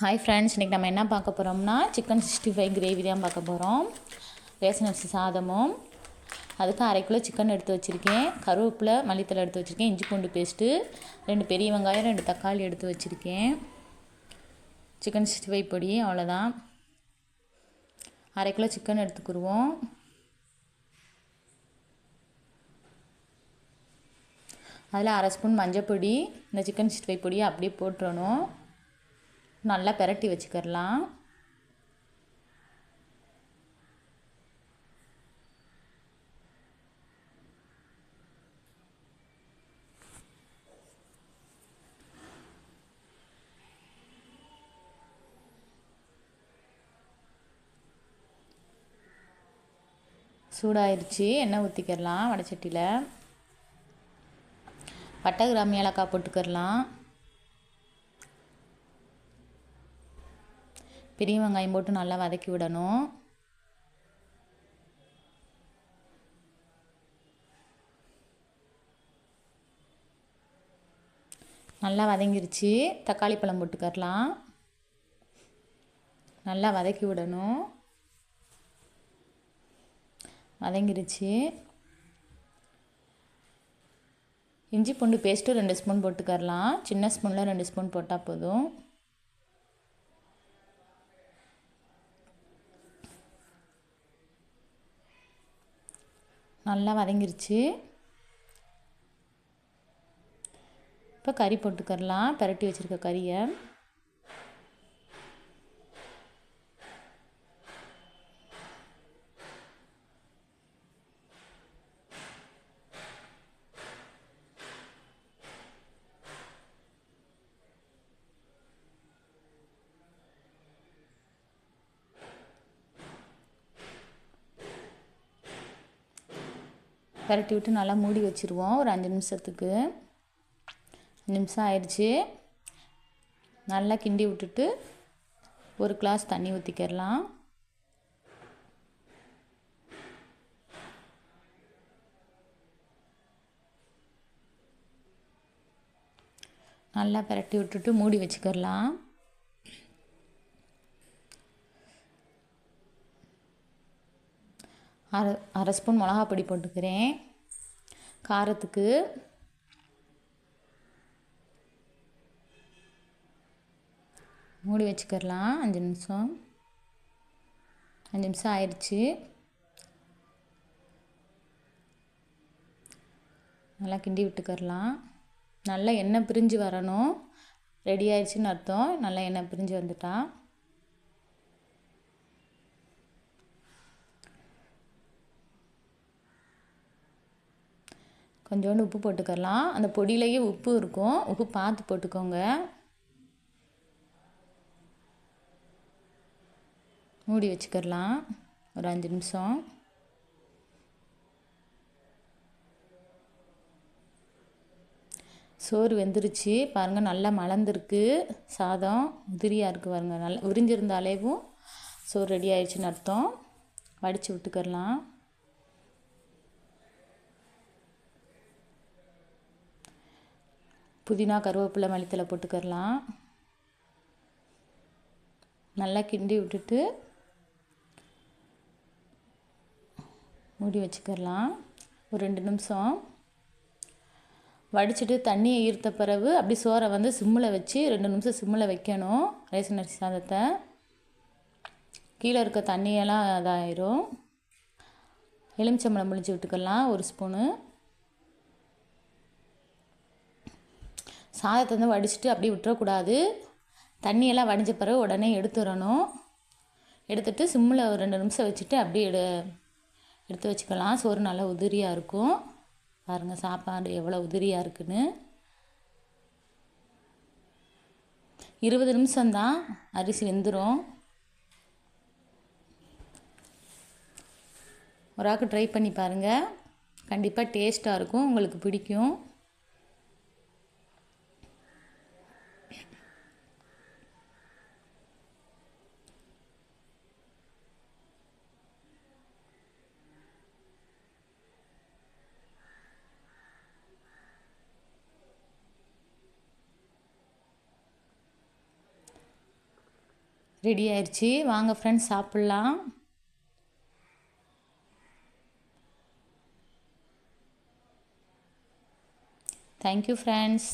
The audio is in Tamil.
ஹாய் ஃப்ரெண்ட்ஸ் இன்றைக்கி நம்ம என்ன பார்க்க போகிறோம்னா சிக்கன் சிக்ஸ்டி ஃபைவ் கிரேவி தான் பார்க்க போகிறோம் ரேஷன் அரிசி சாதமும் அதுக்கு அரை கிலோ சிக்கன் எடுத்து வச்சுருக்கேன். கருவேப்பில் மல்லித்தலை எடுத்து வச்சுருக்கேன். இஞ்சி பூண்டு பேஸ்ட்டு ரெண்டு பெரிய வெங்காயம் ரெண்டு தக்காளி எடுத்து வச்சுருக்கேன். சிக்கன் சிக்ஸ்டி ஃபைவ் பொடி அவ்வளோதான் அரை கிலோ சிக்கன் எடுத்துக்கிடுவோம் அதில் அரை ஸ்பூன் மஞ்சள் பொடி இந்த சிக்கன் சிக்ஸ்டி ஃபைவ் பொடியை அப்படியே போட்டுறணும். நல்லா பெரட்டி வச்சுக்கிறலாம். சூடாயிருச்சு எண்ணெய் ஊற்றிக்கிறலாம் வடச்சட்டியில் பட்டை கிராமி ஏலக்காய் போட்டுக்கிறலாம். பெரிய வெங்காயம் போட்டு நல்லா வதக்கி விடணும். நல்லா வதங்கிருச்சு. தக்காளி பழம் போட்டுக்கரலாம் நல்லா வதக்கி விடணும். வதங்கிருச்சு. இஞ்சி பூண்டு பேஸ்ட்டு ரெண்டு ஸ்பூன் போட்டுக்கரலாம் சின்ன ஸ்பூனில் ரெண்டு ஸ்பூன் போட்டால் போதும். நல்லா வதங்கிருச்சு. இப்போ கறி போட்டுக்கரலாம் பரட்டி வச்சுருக்க கறியை. பரட்டி விட்டு நல்லா மூடி வச்சுருவோம். ஒரு அஞ்சு நிமிஷத்துக்கு. அஞ்சு நிமிஷம் ஆயிடுச்சு. நல்லா கிண்டி விட்டுட்டு ஒரு கிளாஸ் தண்ணி ஊற்றிக்கிறலாம் நல்லா பரட்டி விட்டுட்டு மூடி வச்சுக்கிறலாம். அரை அரை ஸ்பூன் மிளகா பொடி போட்டுக்கிறேன். காரத்துக்கு மூடி வச்சுக்கிறலாம். அஞ்சு நிமிஷம். அஞ்சு நிமிஷம் ஆயிடுச்சு நல்லா கிண்டி விட்டுக்கரலாம் நல்லா எண்ணெய் பிரிஞ்சு வரணும். ரெடி ஆயிடுச்சுன்னு அர்த்தம். நல்லா எண்ணெய் பிரிஞ்சு வந்துட்டா. கொஞ்சோண்டு உப்பு போட்டுக்கலாம் அந்த பொடியிலேயே உப்பு இருக்கும். உப்பு பார்த்து போட்டுக்கோங்க. மூடி வச்சுக்கிறலாம். ஒரு அஞ்சு நிமிஷம். சோறு வெந்துருச்சு. பாருங்கள் நல்லா மலர்ந்துருக்கு. சாதம் உதிரியாக இருக்குது பாருங்கள் நல்லா உறிஞ்சிருந்தாலேவும் சோறு ரெடி ஆயிடுச்சுன்னு அர்த்தம். வடித்து விட்டுக்கிறலாம். புதினா கருவேப்பிலை மல்லித்தலை போட்டுக்கரலாம் நல்லா கிண்டி விட்டுட்டு மூடி வச்சுக்கிறலாம். ஒரு ரெண்டு நிமிஷம். வடிச்சிட்டு தண்ணியை ஈர்த்த பிறகு அப்படி சோறை வந்து சிம்மில் வச்சு ரெண்டு நிமிஷம் சிம்மில் வைக்கணும் ரேஷன் அரிசி சாதத்தை. கீழே இருக்க தண்ணியெல்லாம் இதாயிரும். எலுமிச்சம்பழம் முழிச்சு விட்டுக்கலாம் ஒரு ஸ்பூனு. சாதத்தை வந்து வடிச்சிட்டு அப்படியே விட்டுறக்கூடாது. தண்ணியெல்லாம் வடிஞ்ச பிறகு உடனே எடுத்துடணும். எடுத்துட்டு சிம்மில் ஒரு ரெண்டு நிமிஷம் வச்சுட்டு அப்படியே எடு எடுத்து வச்சுக்கலாம். சோறு நல்லா உதிரியாக இருக்கும். பாருங்கள் சாப்பாடு எவ்வளோ உதிரியாக இருக்குன்னு. இருபது நிமிஷம்தான் அரிசி வெந்துடும் ஒரு ஆக்கு ட்ரை பண்ணி பாருங்கள் கண்டிப்பாக டேஸ்ட்டாக இருக்கும். உங்களுக்கு பிடிக்கும். ரெடி ஆயிடுச்சு வாங்க ஃப்ரெண்ட்ஸ் சாப்பிட்லாம். Thank you friends